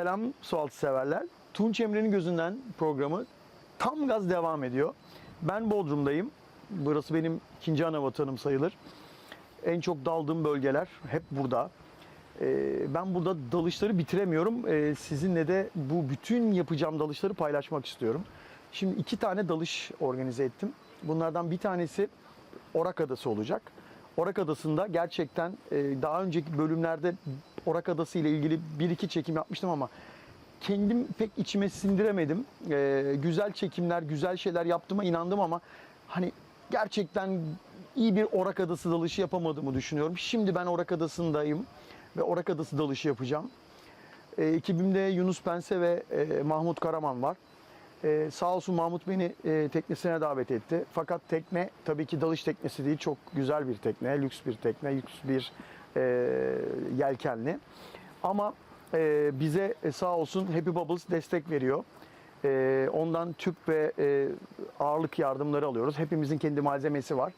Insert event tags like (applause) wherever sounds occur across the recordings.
Selam sualtı severler. Tunç Emre'nin gözünden programı tam gaz devam ediyor. Ben Bodrum'dayım. Burası benim ikinci ana vatanım sayılır. En çok daldığım bölgeler hep burada. Ee, ben burada dalışları bitiremiyorum. Ee, sizinle de bu bütün yapacağım dalışları paylaşmak istiyorum. Şimdi iki tane dalış organize ettim. Bunlardan bir tanesi Orak Adası olacak. Orak Adası'nda gerçekten e, daha önceki bölümlerde Orak Adası ile ilgili bir iki çekim yapmıştım ama kendim pek içime sindiremedim. Ee, güzel çekimler, güzel şeyler yaptığıma inandım ama hani gerçekten iyi bir Orak Adası dalışı yapamadığımı düşünüyorum. Şimdi ben Orak Adası'ndayım ve Orak Adası dalışı yapacağım. E, ekibimde Yunus Pense ve e, Mahmut Karaman var. E, sağ olsun Mahmut beni e, teknesine davet etti. Fakat tekne tabii ki dalış teknesi değil. Çok güzel bir tekne, lüks bir tekne, lüks bir yelkenli. Ama e, bize e, sağ olsun Happy Bubbles destek veriyor. E, ondan tüp ve e, ağırlık yardımları alıyoruz. Hepimizin kendi malzemesi var.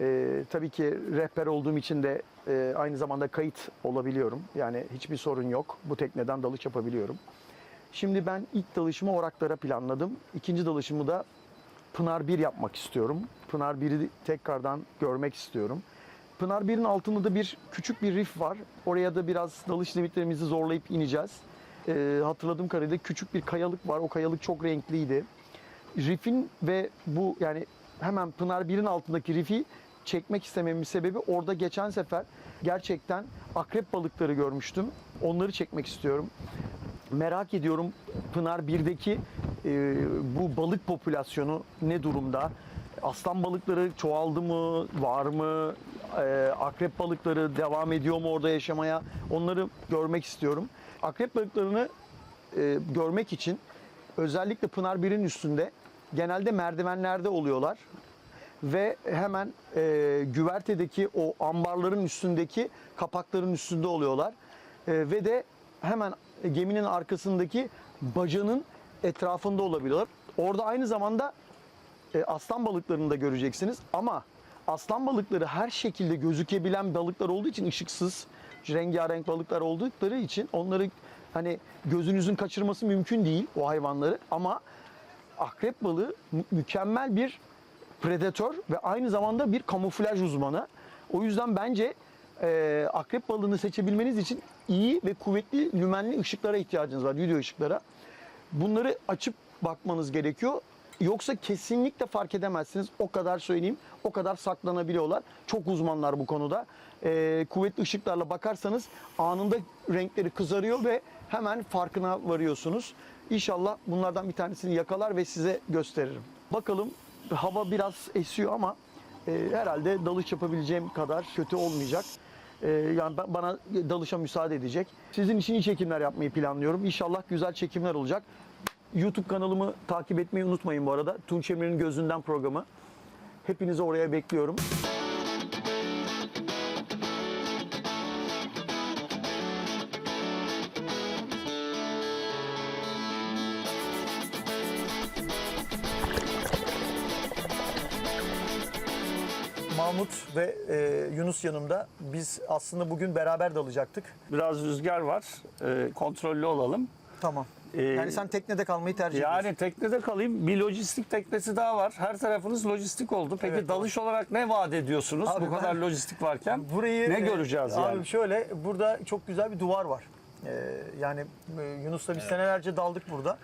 E, tabii ki rehber olduğum için de e, aynı zamanda kayıt olabiliyorum. Yani hiçbir sorun yok. Bu tekneden dalış yapabiliyorum. Şimdi ben ilk dalışımı Oraklara planladım. İkinci dalışımı da Pınar 1 yapmak istiyorum. Pınar 1'i tekrardan görmek istiyorum. Pınar 1'in altında da bir küçük bir rif var. Oraya da biraz dalış limitlerimizi zorlayıp ineceğiz. Ee, hatırladığım kadarıyla küçük bir kayalık var. O kayalık çok renkliydi. Rifin ve bu yani hemen Pınar 1'in altındaki rifi çekmek istememin sebebi orada geçen sefer gerçekten akrep balıkları görmüştüm. Onları çekmek istiyorum. Merak ediyorum Pınar 1'deki e, bu balık popülasyonu ne durumda? Aslan balıkları çoğaldı mı? Var mı? E, akrep balıkları devam ediyor mu orada yaşamaya? Onları görmek istiyorum. Akrep balıklarını e, görmek için özellikle Pınar 1'in üstünde genelde merdivenlerde oluyorlar ve hemen e, güvertedeki o ambarların üstündeki kapakların üstünde oluyorlar E, ve de hemen geminin arkasındaki bacanın etrafında olabiliyorlar. Orada aynı zamanda e, aslan balıklarını da göreceksiniz ama aslan balıkları her şekilde gözükebilen balıklar olduğu için ışıksız rengarenk balıklar oldukları için onları hani gözünüzün kaçırması mümkün değil o hayvanları ama akrep balığı mü- mükemmel bir predatör ve aynı zamanda bir kamuflaj uzmanı. O yüzden bence e, akrep balığını seçebilmeniz için iyi ve kuvvetli lümenli ışıklara ihtiyacınız var, video ışıklara. Bunları açıp bakmanız gerekiyor. Yoksa kesinlikle fark edemezsiniz. O kadar söyleyeyim. O kadar saklanabiliyorlar. Çok uzmanlar bu konuda. E, kuvvetli ışıklarla bakarsanız anında renkleri kızarıyor ve hemen farkına varıyorsunuz. İnşallah bunlardan bir tanesini yakalar ve size gösteririm. Bakalım hava biraz esiyor ama e, herhalde dalış yapabileceğim kadar kötü olmayacak. E, yani bana dalışa müsaade edecek. Sizin için iyi çekimler yapmayı planlıyorum. İnşallah güzel çekimler olacak. YouTube kanalımı takip etmeyi unutmayın bu arada. Tunç Emre'nin Gözünden programı. Hepinizi oraya bekliyorum. Mahmut ve e, Yunus yanımda. Biz aslında bugün beraber dalacaktık. Biraz rüzgar var. Ee, kontrollü olalım. Tamam. Ee, yani sen teknede kalmayı tercih Yani ediyorsun. teknede kalayım. Bir lojistik teknesi daha var. Her tarafınız lojistik oldu. Peki Evet, dalış olarak ne vaat ediyorsunuz Abi bu ben- kadar lojistik varken? Burayı ne e, göreceğiz abi yani? şöyle burada çok güzel bir duvar var. Ee, yani e, Yunus'la biz senelerce daldık burada.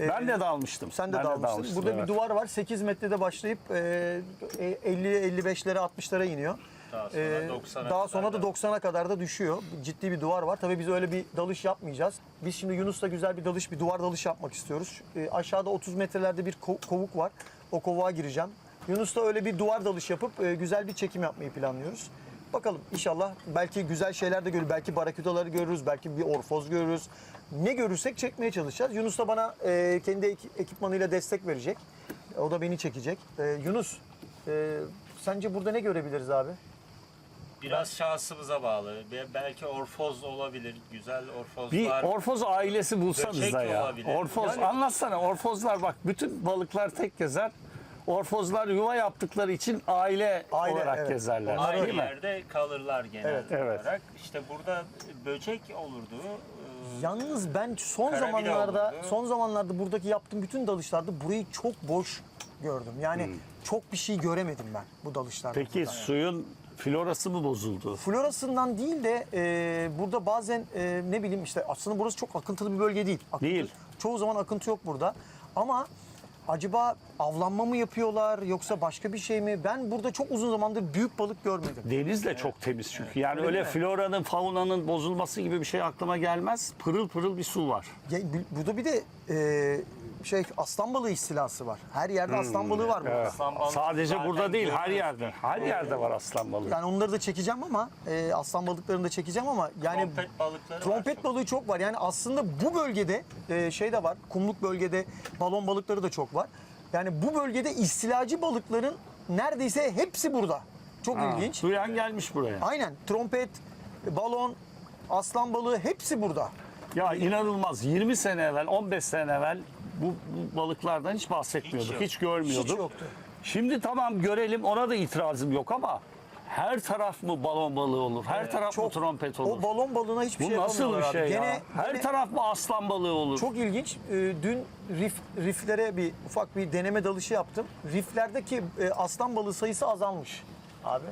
Ee, Ben de dalmıştım. Sen de Ben dalmıştın. Burada evet. bir duvar var. 8 metrede başlayıp e, 50-55'lere 60'lara iniyor. Daha sonra Ee, 90'a daha kadar sonra da da. 90'a kadar da düşüyor. Ciddi bir duvar var. Tabii biz öyle bir dalış yapmayacağız. Biz şimdi Yunus'la güzel bir dalış, bir duvar dalış yapmak istiyoruz. Ee, aşağıda 30 metrelerde bir ko- kovuk var. O kovuğa gireceğim. Yunus'la öyle bir duvar dalış yapıp e, güzel bir çekim yapmayı planlıyoruz. Bakalım inşallah belki güzel şeyler de görürüz. Belki baraküdaları görürüz. Belki bir orfoz görürüz. Ne görürsek çekmeye çalışacağız. Yunus da bana e, kendi ek- ekipmanıyla destek verecek. O da beni çekecek. E, Yunus, e, sence burada ne görebiliriz abi? Biraz şansımıza bağlı. Be- Belki orfoz olabilir. Güzel orfozlar. Bir orfoz ailesi bulsanız Böcek da ya. olabilir. Orfoz Yani- anlatsana orfozlar bak bütün balıklar tek gezer. orfozlar yuva yaptıkları için aile, Aile, olarak evet. gezerler. Aynı değil mi? yerde kalırlar genel Evet, evet. olarak. İşte burada böcek olurdu. Ee, Yalnız ben son zamanlarda olurdu. son zamanlarda buradaki yaptığım bütün dalışlarda burayı çok boş gördüm. Yani Hmm. çok bir şey göremedim ben bu dalışlarda. Peki suyun florası mı bozuldu? Florasından değil de e, burada bazen e, ne bileyim işte aslında burası çok akıntılı bir bölge değil. Akıntı, Değil. Çoğu zaman akıntı yok burada. Ama acaba avlanma mı yapıyorlar yoksa başka bir şey mi? Ben burada çok uzun zamandır büyük balık görmedim. Deniz de çok temiz çünkü. Yani Öyle öyle mi? floranın, faunanın bozulması gibi bir şey aklıma gelmez. Pırıl pırıl bir su var. Ya, bu- burada bir de e, şey aslan balığı istilası var. Her yerde aslan balığı var burada. Evet. Aslan balığı Sadece zaten burada değil, her görüyoruz. yerde. Her yerde var aslan balığı. Yani onları da çekeceğim ama e, aslan balıklarını da çekeceğim ama yani Trompet balıkları var Trompet çok. balığı çok var. Yani aslında bu bölgede e, şey de var. Kumluk bölgede balon balıkları da çok var. Yani bu bölgede istilacı balıkların neredeyse hepsi burada. Çok Ha, ilginç. Duyan gelmiş buraya. Aynen. Trompet, balon, aslan balığı hepsi burada. Ya inanılmaz. 20 sene evvel, 15 sene evvel bu, bu balıklardan hiç bahsetmiyorduk. Hiç Hiç, görmüyorduk. Hiç yoktu. Şimdi tamam görelim ona da itirazım yok ama her taraf mı balon balığı olur? Her taraf mı trompet olur? O balon balığına hiçbir bu şey nasıl bir şey abi. ya? Gene, her gene taraf mı aslan balığı olur? çok ilginç. E, dün rif, riflere bir ufak bir deneme dalışı yaptım. Riflerdeki e, aslan balığı sayısı azalmış abi.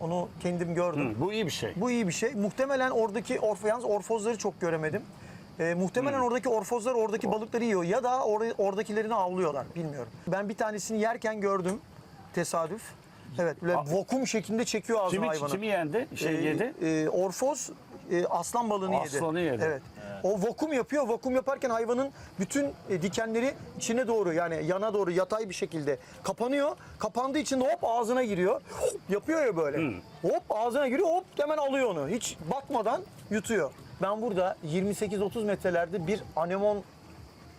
Onu kendim gördüm. Hı, bu iyi bir şey. Bu iyi bir şey. Muhtemelen oradaki orfo, yalnız orfozları çok göremedim. Ee, muhtemelen Hmm. oradaki orfozlar oradaki balıkları yiyor ya da or- oradakilerini avlıyorlar bilmiyorum. Ben bir tanesini yerken gördüm tesadüf. Evet böyle vokum şeklinde çekiyor ağzına Kimi, hayvanı. kimi yendi? Şey Ee, yedi. e, orfoz e, aslan balığını yedi. Aslanı yedi. Evet. O vakum yapıyor. Vakum yaparken hayvanın bütün e, dikenleri içine doğru yani yana doğru yatay bir şekilde kapanıyor. Kapandığı için de hop ağzına giriyor. yapıyor ya böyle. Hmm. Hop ağzına giriyor hop hemen alıyor onu. Hiç bakmadan yutuyor. Ben burada 28-30 metrelerde bir anemon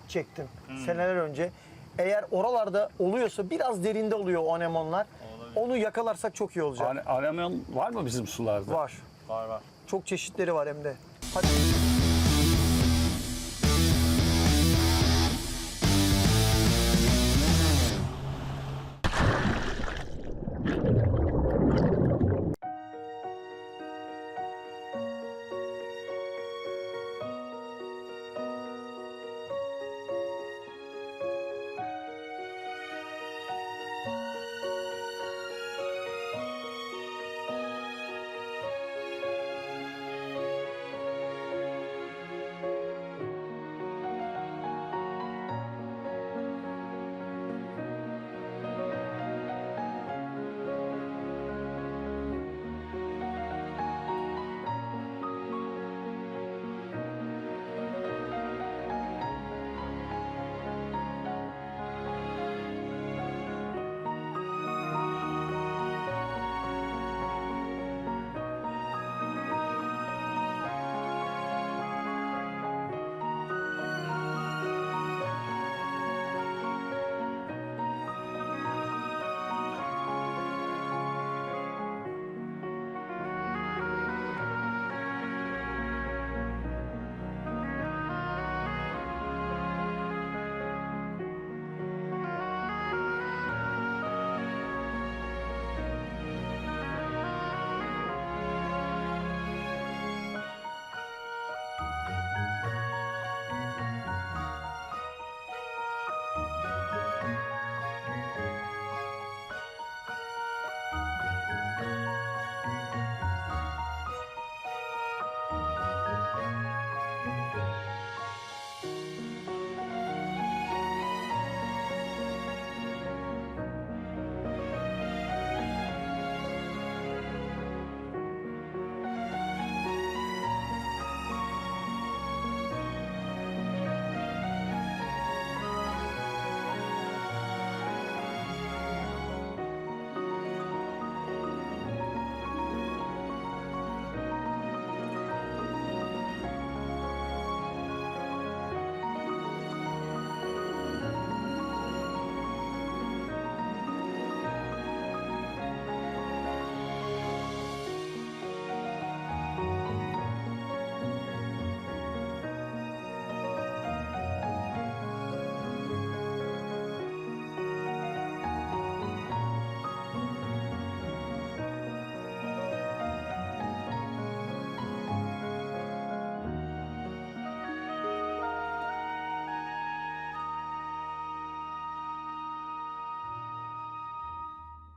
çektim Hmm. seneler önce. Eğer oralarda oluyorsa biraz derinde oluyor o anemonlar. Onu yakalarsak çok iyi olacak. Ane- Anemon var mı bizim sularda? Var. Var var. Çok çeşitleri var hem de. Hadi.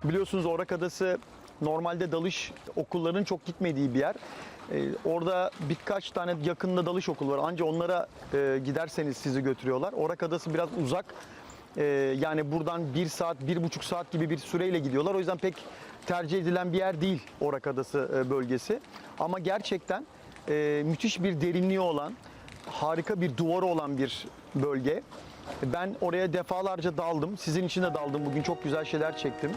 Biliyorsunuz Orak Adası normalde dalış okullarının çok gitmediği bir yer. Ee, orada birkaç tane yakında dalış okulu var. Ancak onlara e, giderseniz sizi götürüyorlar. Orak Adası biraz uzak. Ee, yani buradan bir saat, bir buçuk saat gibi bir süreyle gidiyorlar. O yüzden pek tercih edilen bir yer değil Orak Adası e, bölgesi. Ama gerçekten e, müthiş bir derinliği olan, harika bir duvarı olan bir bölge. Ben oraya defalarca daldım. Sizin için de daldım. Bugün çok güzel şeyler çektim.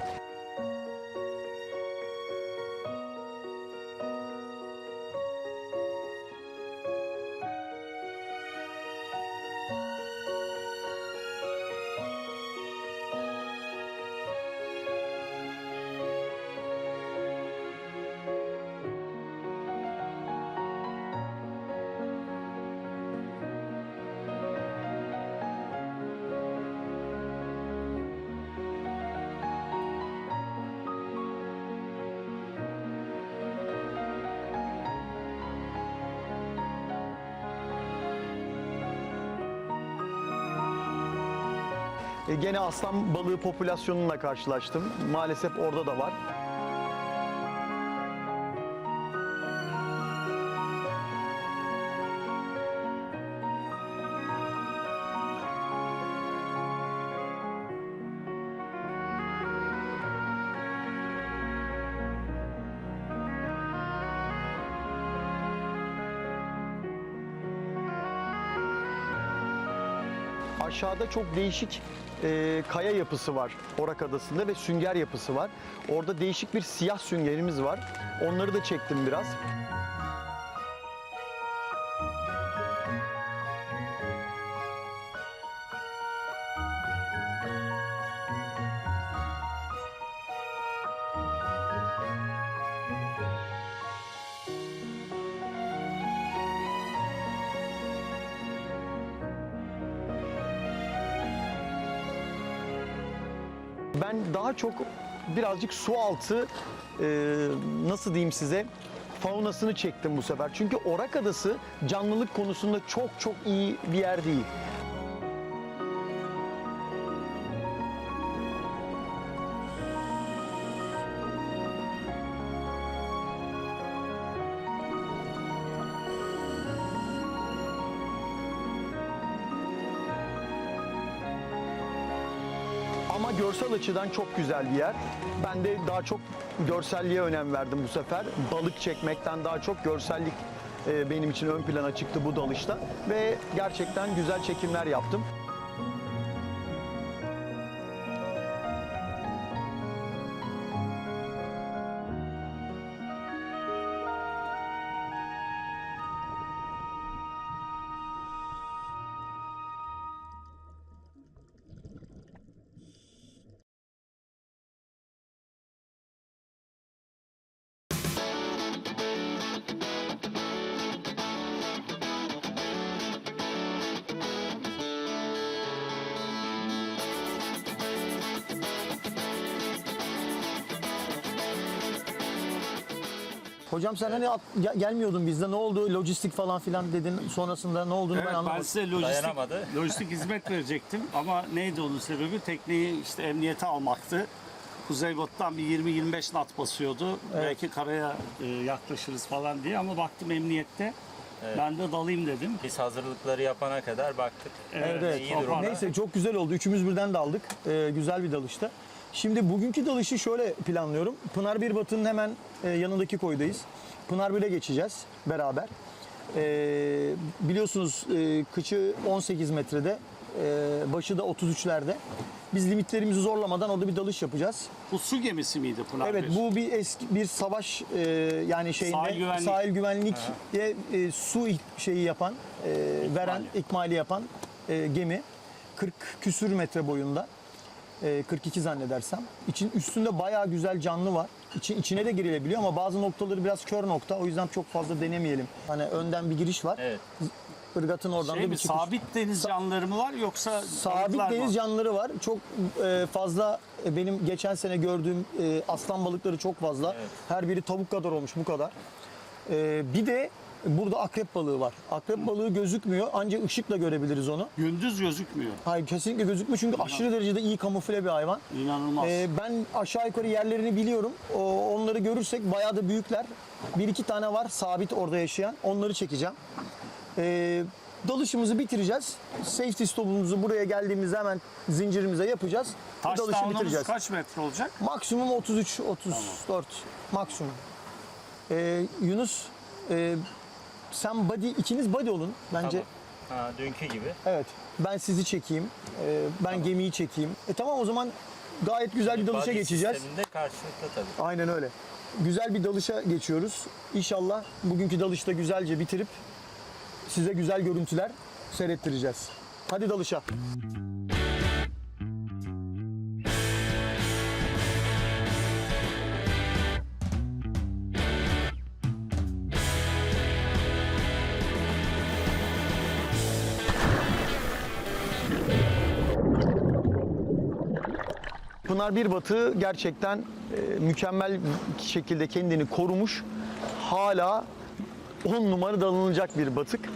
Gene aslan balığı popülasyonuyla karşılaştım. Maalesef orada da var. Aşağıda çok değişik e, kaya yapısı var Orak Adası'nda ve sünger yapısı var. Orada değişik bir siyah süngerimiz var. Onları da çektim biraz. Ben daha çok birazcık su altı e, nasıl diyeyim size faunasını çektim bu sefer. Çünkü Orak Adası canlılık konusunda çok çok iyi bir yer değil. Ama görsel açıdan çok güzel bir yer. Ben de daha çok görselliğe önem verdim bu sefer. Balık çekmekten daha çok görsellik e, benim için ön plana çıktı bu dalışta. Ve gerçekten güzel çekimler yaptım. Hocam sen hani at- ge- gelmiyordun bizde ne oldu lojistik falan filan dedin sonrasında ne olduğunu ben Evet, ben anlamadım. size lojistik, Dayanamadı. (laughs) lojistik hizmet verecektim ama neydi onun sebebi? Tekneyi işte emniyete almaktı. Kuzeybatıdan bir 20-25 knot basıyordu. Belki karaya e, yaklaşırız falan diye ama baktım emniyette. Ben de dalayım dedim. Biz hazırlıkları yapana kadar baktık. Evet, Evet, iyi durumda. Neyse çok güzel oldu. Üçümüz birden daldık. Ee, güzel bir dalışta. Şimdi bugünkü dalışı şöyle planlıyorum. Pınar Bir Batı'nın hemen e, yanındaki koydayız. Pınar Bir'e geçeceğiz beraber. Ee, biliyorsunuz e, kıçı 18 metrede, e, başı da 33'lerde. Biz limitlerimizi zorlamadan orada bir dalış yapacağız. Bu su gemisi miydi Pınar Evet bu bir eski bir savaş e, yani şeyinde Sahil güvenlik. sahil e, su şeyi yapan, e, veren, ikmali yapan e, gemi 40 küsür metre boyunda. E, 42 zannedersem. İçin üstünde bayağı güzel canlı var. İçi, içine de girilebiliyor ama bazı noktaları biraz kör nokta. O yüzden çok fazla denemeyelim. Hani önden bir giriş var. Evet. Irgat'ın oradan Şey da mi, bir çıkış. sabit deniz canlıları mı var yoksa Sabit balıklar mı? deniz canlıları var. Çok e, fazla e, benim geçen sene gördüğüm e, aslan balıkları çok fazla. Evet. Her biri tavuk kadar olmuş bu kadar. E, bir de Burada akrep balığı var. Akrep balığı gözükmüyor ancak ışıkla görebiliriz onu. Gündüz gözükmüyor. Hayır kesinlikle gözükmüyor çünkü aşırı derecede iyi kamufle bir hayvan. İnanılmaz. Ee, ben aşağı yukarı yerlerini biliyorum. O, onları görürsek bayağı da büyükler. Bir iki tane var sabit orada yaşayan. Onları çekeceğim. Ee, dalışımızı bitireceğiz. Safety stopumuzu buraya geldiğimizde hemen zincirimize yapacağız. Bu Taş dalışı tavanımız bitireceğiz. kaç metre olacak? Maksimum 33 34 maksimum. Ee, Yunus e, sen body ikiniz body olun bence. Tamam. Ha, dünkü gibi. Evet. Ben sizi çekeyim. Ee, ben gemiyi çekeyim. E tamam o zaman gayet güzel bir dalışa Body geçeceğiz. sisteminde karşılıklı tabii. Aynen öyle. Güzel bir dalışa geçiyoruz. İnşallah bugünkü dalışta güzelce bitirip size güzel görüntüler seyrettireceğiz. Hadi dalışa. Pınar Bir Batı gerçekten e, mükemmel şekilde kendini korumuş. Hala 10 numara dalınacak bir batık.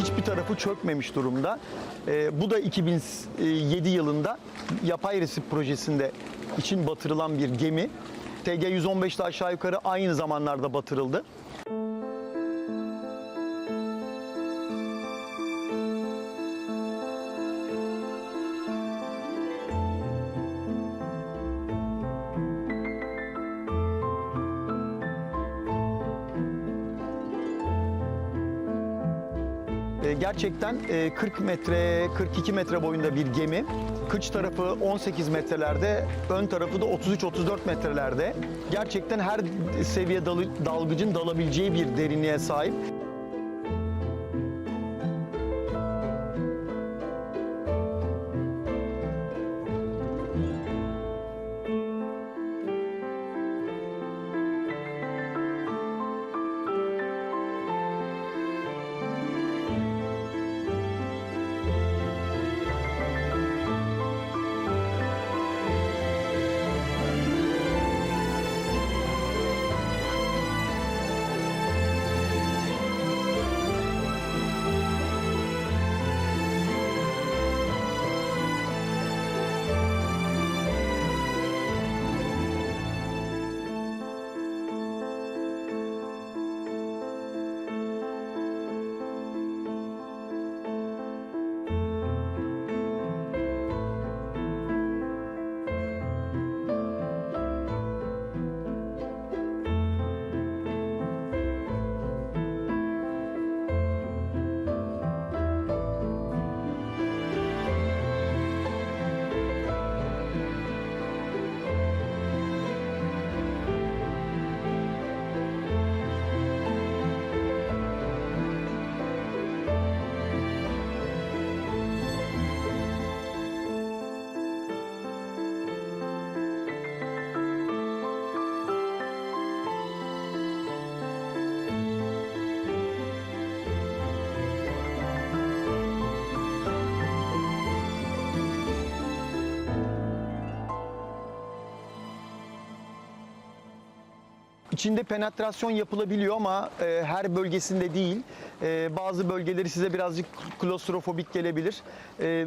Hiçbir tarafı çökmemiş durumda. Ee, bu da 2007 yılında yapay resif projesinde için batırılan bir gemi. TG 115'te aşağı yukarı aynı zamanlarda batırıldı. Gerçekten e, 40 metre, 42 metre boyunda bir gemi. Kıç tarafı 18 metrelerde, ön tarafı da 33-34 metrelerde. Gerçekten her seviye dalı- dalgıcın dalabileceği bir derinliğe sahip. İçinde penetrasyon yapılabiliyor ama e, her bölgesinde değil. E, bazı bölgeleri size birazcık klostrofobik gelebilir. E,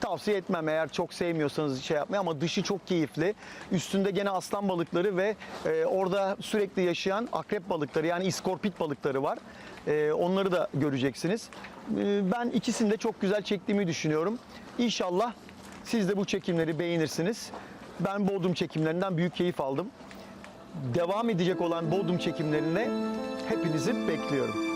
tavsiye etmem eğer çok sevmiyorsanız şey yapmayı ama dışı çok keyifli. Üstünde gene aslan balıkları ve e, orada sürekli yaşayan akrep balıkları yani iskorpit balıkları var. E, onları da göreceksiniz. E, ben ikisini de çok güzel çektiğimi düşünüyorum. İnşallah Siz de bu çekimleri beğenirsiniz. Ben Bodrum çekimlerinden büyük keyif aldım. Devam edecek olan Bodrum çekimlerine hepinizi bekliyorum.